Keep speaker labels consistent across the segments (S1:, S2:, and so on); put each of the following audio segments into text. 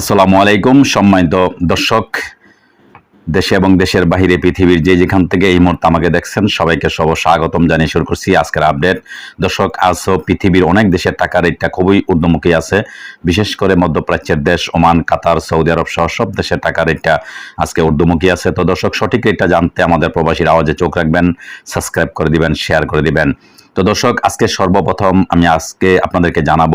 S1: আসসালামু আলাইকুম, সম্মানিত দর্শক, দেশে এবং দেশের বাহিরে পৃথিবীর যে যেখান থেকে এই মুহূর্তে আমাকে দেখছেন, সবাইকে সব স্বাগতম জানিয়ে শুরু করছি আজকের আপডেট। দর্শক আজও পৃথিবীর অনেক দেশের টাকা রেটটা খুবই ঊর্ধ্বমুখী আছে। বিশেষ করে মধ্যপ্রাচ্যের দেশ, ওমান, কাতার, সৌদি আরব সহ সব দেশের টাকা রেটটা আজকে ঊর্ধ্বমুখী আছে। তো দর্শক, সঠিক রেটটা জানতে আমাদের প্রবাসীর আওয়াজে চোখ রাখবেন, সাবস্ক্রাইব করে দিবেন, শেয়ার করে দিবেন। তো দর্শক, আজকে সর্বপ্রথম আমি আজকে আপনাদেরকে জানাব,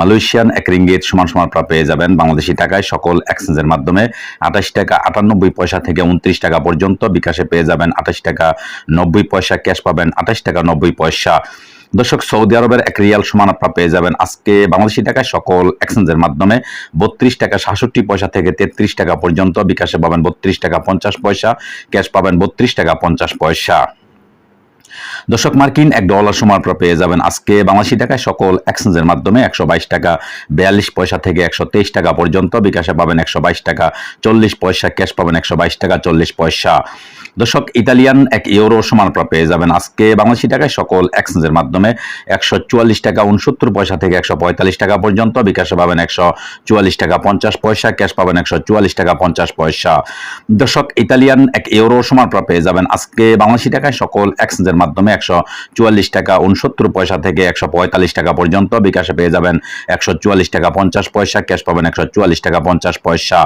S1: মালয়েশিয়ান এক রিঙ্গিত সমান সমান আপনারা পেয়ে যাবেন বাংলাদেশি টাকায় সকল এক্সচেঞ্জের মাধ্যমে। আঠাশ টাকা আটানব্বই পয়সা থেকে উনত্রিশ টাকা পর্যন্ত বিকাশে পেয়ে যাবেন আঠাশ টাকা নব্বই পয়সা, ক্যাশ পাবেন আঠাশ টাকা নব্বই পয়সা। দর্শক, সৌদি আরবের এক রিয়াল সমান আপনারা পেয়ে যাবেন আজকে বাংলাদেশি টাকায় সকল এক্সচেঞ্জের মাধ্যমে। বত্রিশ টাকা সাতষট্টি পয়সা থেকে তেত্রিশ টাকা পর্যন্ত বিকাশে পাবেন বত্রিশ টাকা পঞ্চাশ পয়সা, ক্যাশ পাবেন বত্রিশ টাকা পঞ্চাশ পয়সা। দর্শক মার্কিন এক ডলার সমান পেয়ে যাবেন আজকে বাংলাদেশি টাকায় সকল এক্সচেঞ্জের মাধ্যমে একশো বাইশ টাকা, বিয়াল্লিশ পয়সা থেকে একশো তেইশ টাকা পর্যন্ত বিকাশে পাবেন একশো বাইশ টাকা, চল্লিশ পয়সা ক্যাশ পাবেন একশো বাইশ টাকা, চল্লিশ পয়সা। দর্শক, ইতালিয়ান এক ইউরো সমান পেয়ে যাবেন আজকে বাংলাদেশি টাকায় সকল এক্সচেঞ্জের মাধ্যমে একশো চুয়াল্লিশ টাকা উনসত্তর পয়সা থেকে একশো পঁয়তাল্লিশ টাকা পর্যন্ত বিকাশে পাবেন একশো চুয়াল্লিশ টাকা, পঞ্চাশ পয়সা, ক্যাশ পাবেন একশো চুয়াল্লিশ টাকা, পঞ্চাশ পয়সা। দর্শক, ইতালিয়ান এক ইউরো সমান পেয়ে যাবেন আজকে বাংলাদেশি টাকায় সকল এক্সচেঞ্জের মাধ্যমে একশো চুয়াল্লিশ টাকা, উনসত্তর পয়সা থেকে একশো পঁয়তাল্লিশ টাকা পর্যন্ত বিকাশে পেয়ে যাবেন একশো চুয়াল্লিশ টাকা পঞ্চাশ পয়সা, ক্যাশ পাবেন একশো চুয়াল্লিশ টাকা পঞ্চাশ পয়সা।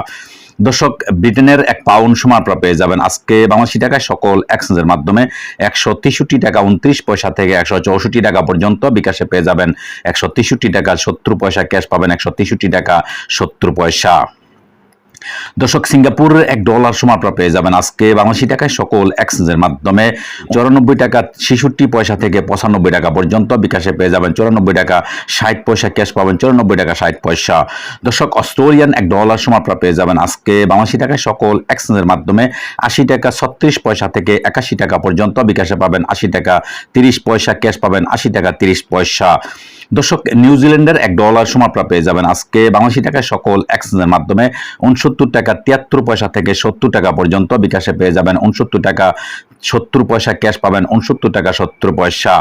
S1: দর্শক, ব্রিটেনের এক পাউন্ড সমান পেয়ে যাবেন আজকে বাংলাদেশি টাকায় সকল এক্সচেঞ্জের মাধ্যমে একশো তেষট্টি টাকা উনত্রিশ পয়সা থেকে একশো চৌষট্টি টাকা পর্যন্ত বিকাশে পেয়ে যাবেন একশো তেষট্টি টাকা সত্তর পয়সা, ক্যাশ পাবেন একশো তেষট্টি টাকা সত্তর পয়সা। দর্শক সিঙ্গাপুরের এক ডলার আপনারা পেয়ে যাবেন। আজকে বাংলাদেশি টাকায় সকল এক্সচেঞ্জের মাধ্যমে চৌরানব্বই টাকা ছেষট্টি পয়সা থেকে পঁচানব্বই টাকা পর্যন্ত বিকাশে পেয়ে যাবেন। চৌরানব্বই টাকা ষাট পয়সা ক্যাশ পাবেন, চৌরানব্বই টাকা ষাট পয়সা। দর্শক, অস্ট্রেলিয়ান এক ডলার আপনারা পেয়ে যাবেন। আজকে বাংলাদেশি টাকায় সকল এক্সচেঞ্জের মাধ্যমে আশি টাকা ছত্রিশ পয়সা থেকে একাশি টাকা পর্যন্ত বিকাশে পাবেন। আশি টাকা তিরিশ পয়সা ক্যাশ পাবেন, আশি টাকা তিরিশ পয়সা। দর্শক নিউজিল্যান্ডের এক ডলার আপনারা পেয়ে যাবেন। আজকে বাংলাদেশি টাকায় সকল এক্সচেঞ্জের মাধ্যমে উনসত্তর টাকা, তিয়াত্তর পয়সা থেকে সত্তর টাকা পর্যন্ত বিকাশে পেয়ে যাবেন উনসত্তর টাকা, সত্তর পয়সা ক্যাশ পাবেন উনসত্তর টাকা, সত্তর পয়সা।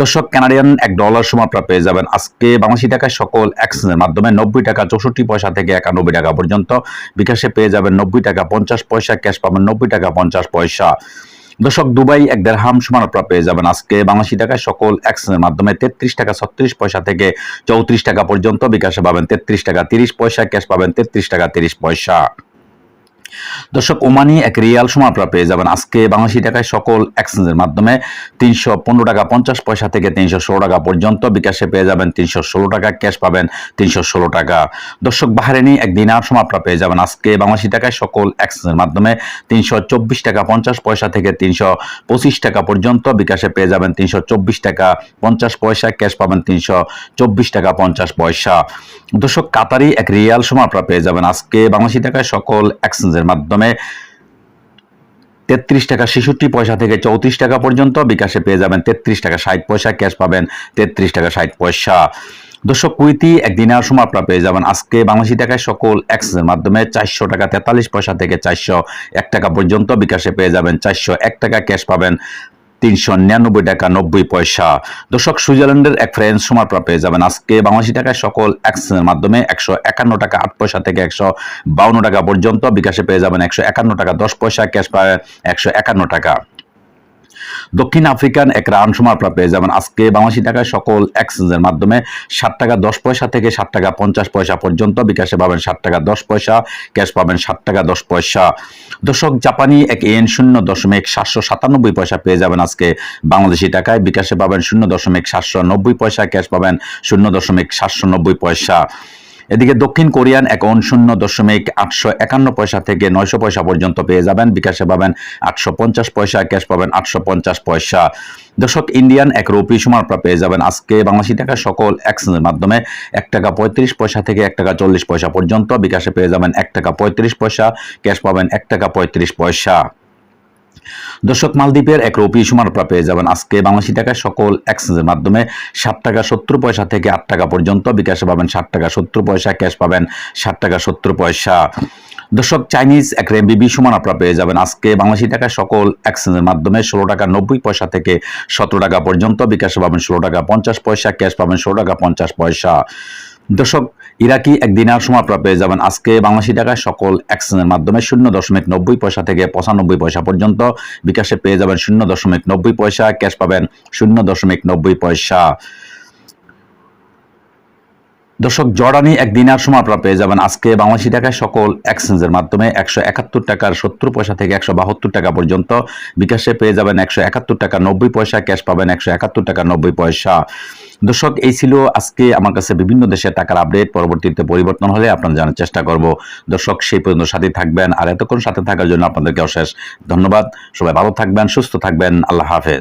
S1: দর্শক ক্যানাডিয়ান এক ডলার সময় আপনারা পেয়ে যাবেন আজকে বাংলাদেশি টাকায় সকল এক্সচেঞ্জের মাধ্যমে নব্বই টাকা চৌষট্টি পয়সা থেকে একানব্বই টাকা পর্যন্ত বিকাশে পেয়ে যাবেন নব্বই টাকা পঞ্চাশ পয়সা, ক্যাশ পাবেন নব্বই টাকা পঞ্চাশ পয়সা। দর্শক, দুবাই এক দেড়হাম সমান আপনারা পেয়ে যাবেন। আজকে বাংলাদেশি টাকায় সকল অ্যাকশনের মাধ্যমে তেত্রিশ টাকা, ছত্রিশ পয়সা থেকে চৌত্রিশ টাকা পর্যন্ত বিকাশে পাবেন। তেত্রিশ টাকা, তিরিশ পয়সা, ক্যাশ পাবেন। তেত্রিশ টাকা, তিরিশ পয়সা। দর্শক ওমানি এক রিয়াল সময় আপনারা পেয়ে যাবেন আজকে বাংলাদেশি টাকায় সকল এক্সচেঞ্জের মাধ্যমে তিনশো পনেরো টাকা পঞ্চাশ পয়সা থেকে তিনশো ষোলো টাকা পর্যন্ত। বিকাশে পেয়ে যাবেন তিনশো ষোলো টাকা, ক্যাশ পাবেন তিনশো ষোলো টাকা। দর্শক বাহারেনি এক দিনার সময় আপনারা পেয়ে যাবেন আজকে বাংলাদেশি টাকায় সকল এক্সচেঞ্জের মাধ্যমে তিনশো চব্বিশ টাকা পঞ্চাশ পয়সা থেকে তিনশো পঁচিশ টাকা পর্যন্ত। বিকাশে পেয়ে যাবেন তিনশো চব্বিশ টাকা পঞ্চাশ পয়সা, ক্যাশ পাবেন তিনশো চব্বিশ টাকা পঞ্চাশ পয়সা। দর্শক, কাতারি এক রিয়াল সময় আপনারা পেয়ে যাবেন আজকে বাংলাদেশি টাকায় সকল এক্সচেঞ্জের মাধ্যমে তেত্রিশ টাকা ছেষট্টি পয়সা থেকে চৌত্রিশ টাকা পর্যন্ত বিকাশে পেয়ে যাবেন তেত্রিশ টাকা ষাট পয়সা, ক্যাশ পাবেন তেত্রিশ টাকা ষাট পয়সা। দর্শক, কুইতি একদিনের সময় আপনারা পেয়ে যাবেন। আজকে বাংলাদেশি টাকায় সকল এক্সচেঞ্জের মাধ্যমে চারশো টাকা তেতাল্লিশ পয়সা থেকে চারশো এক টাকা পর্যন্ত বিকাশে পেয়ে যাবেন। চারশো এক টাকা ক্যাশ পাবেন তিনশো নিরানব্বই টাকা নব্বই পয়সা। দর্শক, সুইজারল্যান্ডের এক ফ্রেন্স সময় পেয়ে যাবেন আজকে বাংলাদেশি টাকায় সকল অ্যাক্সেসের মাধ্যমে একশো একান্ন টাকা আট পয়সা থেকে একশো বাউন্ন টাকা পর্যন্ত। বিকাশে পেয়ে যাবেন একশো একান্ন টাকা দশ পয়সা ক্যাশ পাবেন একশো একান্ন টাকা। দক্ষিণ আফ্রিকান এক রান সময় আপনারা পেয়ে যাবেন। আজকে বাংলাদেশি টাকায় সকল এক্সচেঞ্জের মাধ্যমে ষাট টাকা দশ পয়সা থেকে ষাট টাকা পঞ্চাশ পয়সা পর্যন্ত বিকাশে পাবেন ষাট টাকা দশ পয়সা, ক্যাশ পাবেন ষাট টাকা দশ পয়সা। দর্শক, জাপানি এক এন শূন্য দশমিক সাতশো সাতানব্বই পয়সা পেয়ে যাবেন আজকে বাংলাদেশি টাকায়। বিকাশে পাবেন শূন্য দশমিক সাতশো নব্বই পয়সা, ক্যাশ পাবেন শূন্য দশমিক সাতশো নব্বই পয়সা। এদিকে দক্ষিণ কোরিয়ান অ্যাকাউন্ট শূন্য দশমিক আটশো একান্ন পয়সা থেকে নয়শো পয়সা পর্যন্ত পেয়ে যাবেন। বিকাশে পাবেন আটশো পঞ্চাশ পয়সা, ক্যাশ পাবেন আটশো পঞ্চাশ পয়সা। দর্শক, ইন্ডিয়ান এক রুপি সমান পেয়ে যাবেন আজকে। বাংলাদেশি টাকা সকল এক্সচেঞ্জের মাধ্যমে এক টাকা পঁয়ত্রিশ পয়সা থেকে এক টাকা চল্লিশ পয়সা পর্যন্ত বিকাশে পেয়ে যাবেন এক টাকা পঁয়ত্রিশ পয়সা, ক্যাশ পাবেন এক টাকা পঁয়ত্রিশ পয়সা। দর্শক মালদ্বীপের এক রুপি সমান আপনারা পেয়ে যাবেন আজকে বাংলাদেশি টাকায় সকল এক্সচেঞ্জের মাধ্যমে সাত টাকা সত্তর পয়সা থেকে আট টাকা পর্যন্ত বিকাশে পাবেন ষাট টাকা সত্তর পয়সা ক্যাশ পাবেন ষাট টাকা সত্তর পয়সা। দর্শক চাইনিজ এক রেমবিবি সমান আপনারা পেয়ে যাবেন আজকে বাংলাদেশি টাকা সকল এক্সচেঞ্জের মাধ্যমে ষোলো টাকা নব্বই পয়সা থেকে সতেরো টাকা পর্যন্ত বিকাশে পাবেন ষোলো টাকা পঞ্চাশ পয়সা ক্যাশ পাবেন ষোলো টাকা পঞ্চাশ পয়সা। দর্শক, ইরাকি এক দিনার সময় পেয়ে যাবেন আজকে বাংলাদেশি টাকায় সকল এক্সচেঞ্জের মাধ্যমে শূন্য দশমিক নব্বই পয়সা থেকে পঁচানব্বই পয়সা পর্যন্ত। বিকাশে পেয়ে যাবেন শূন্য দশমিক নব্বই পয়সা, ক্যাশ পাবেন শূন্য দশমিক নব্বই পয়সা। দর্শক, জর্ডানি এক দিনার সময় আপনারা পেয়ে যাবেন আজকে বাংলাদেশি টাকায় সকল এক্সচেঞ্জের মাধ্যমে একশো একাত্তর টাকার সত্তর পয়সা থেকে একশো বাহাত্তর টাকা পর্যন্ত। বিকাশে পেয়ে যাবেন একশো একাত্তর টাকা নব্বই পয়সা, ক্যাশ পাবেন একশো একাত্তর টাকা নব্বই পয়সা। দর্শক, এই ছিল আজকে আমার কাছে বিভিন্ন দেশের টাকার আপডেট পরবর্তীতে পরিবর্তন হলে আপনারা জানার চেষ্টা করব। দর্শক, সেই পর্যন্ত সাথে থাকবেন। আর এতক্ষণ সাথে থাকার জন্য আপনাদেরকে অশেষ ধন্যবাদ। সবাই ভালো থাকবেন, সুস্থ থাকবেন। আল্লাহ হাফেজ।